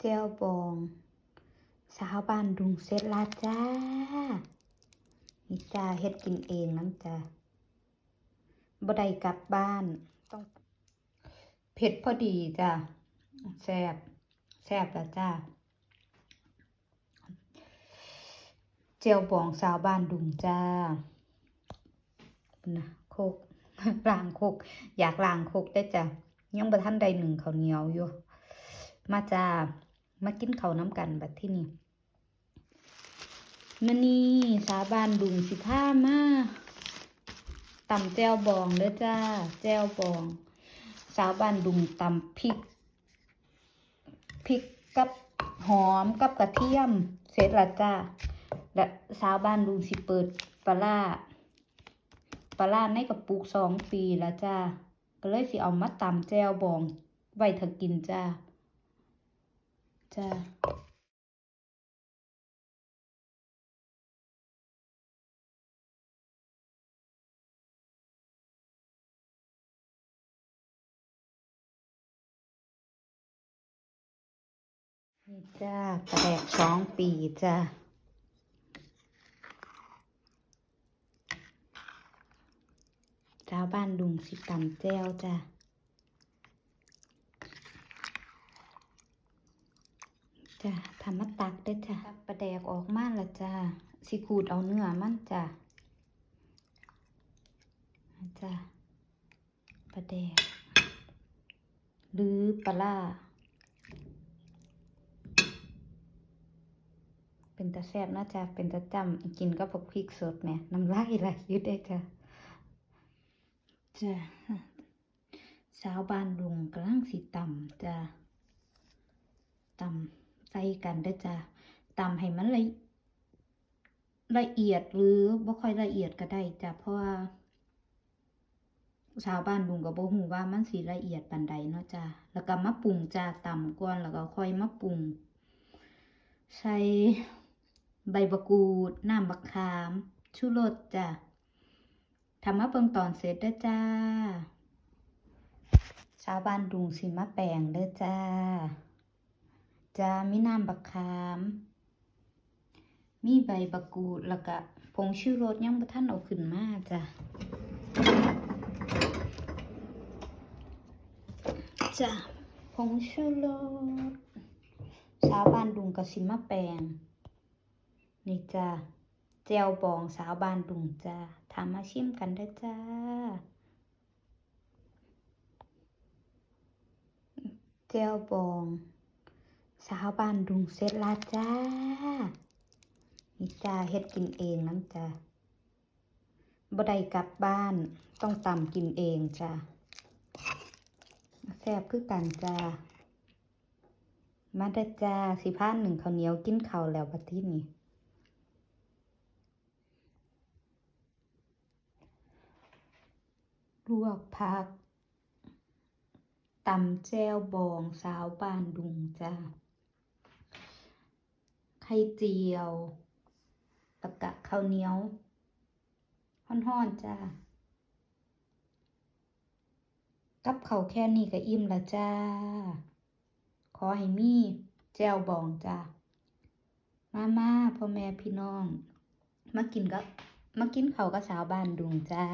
แจ่วบอง สาวบ้านดุงเสร็จละจ้านี่จ้าเฮ็ดกินเองน้ำจ้าบ่ได้กลับบ้านต้องเผ็ดพอดีจ้าแซ่บแซ่บล้วจ้าเจียวบองสาวบ้านดุงจ้านะโคกล้างโคก อยากล้างโคกได้จ้ะยังบ่ทันใดหนึ่งเขาเหนียวอยู่ มาจ้า มากินเขาน้ำกันบัดที่นี่มื้อนี้สาวบ้านดุงสิพามาตำแจ่วบองเด้อจ้า แจ่วบอง สาวบ้านดุงตำพริกพริกกับหอมกับกระเทียม เสร็จละจ้า และสาวบ้านลุงสิเปิดปลาร้าปลาร้าในกระปุกสองปีล้วจ้า ก็เลยสิเอามาตำแจ่วบองไว้ถ้ากินจ้า จ้านี่จ้าแดกสองปีจ้าชาวบ้านดุงสิตำแจ้วจ้ะ จ้ะทำมาตักได้จ้ะตักปลาแดกออกมาละจ้ะสิขูดเอาเนื้อมันจ้ะจ้ะปลาแดก หรือปลาล่าเป็นตาแซ่บนะจ้ะเป็นตาจำกินก็พกพริกสดแหม่น้ำลายไหลอยืดได้จ้ะจ้ะสาวบ้านลุงกำลังสิตำจ้ะต่ำ ส่กันได้จ้ะตำให้มันละละเอียดหรือบ่ค่อยละเอียดก็ได้จ้ะเพราะว่าชาวบ้านลุงก็บ่ฮู้ว่ามันสิละเอียดปานใดเนาะจ้ะแล้วก็มาปรุงจ้ะตำก่อนแล้วก็ค่อยมาปรุงใส่ใบบักกูด น้ำบักขาม ชูรสจ้ะทำมาเบิ่งตอนเสร็จเด้อจ้า ชาวบ้านดุงสิมาแปลงเด้อจ้า จ้ามีน้ำบักขาม มีใบบักกูดแล้วก็ผงชูรสยังบ่ทันเอาขึ้นมาจ้ะจ้ะผงชูรสชาวบานดุงก็สิมาแปลงนี่จ้าแจวบองสาวบานดุงจ้าทำมาชิมกันได้จ้าแจวบอง สาวบ้านดุงเสร็จละจ้า นี่จ้าเฮ็ดกินเองน้ำจ้าบ่ได้กลับบ้านต้องตำกินเองจ้าแซ่บคือกันจ้า มาด้จ้าสิพาหนึ่งข้าวเหนียวกินข้าวแล้วบัดทีนี้ลวกผักตำแจ่วบองสาวบ้านดุงจ้า ไข่เจียวตะกะข้าวเหนียวฮ้อนๆจ้ากับเขาวแค่นี้ก็อิ่มละจ้า ขอให้มีแจวบองจ้า มามาพ่อแม่พี่น้อง มากินกับมากินข้าวกับสาวบ้านดุงจ้า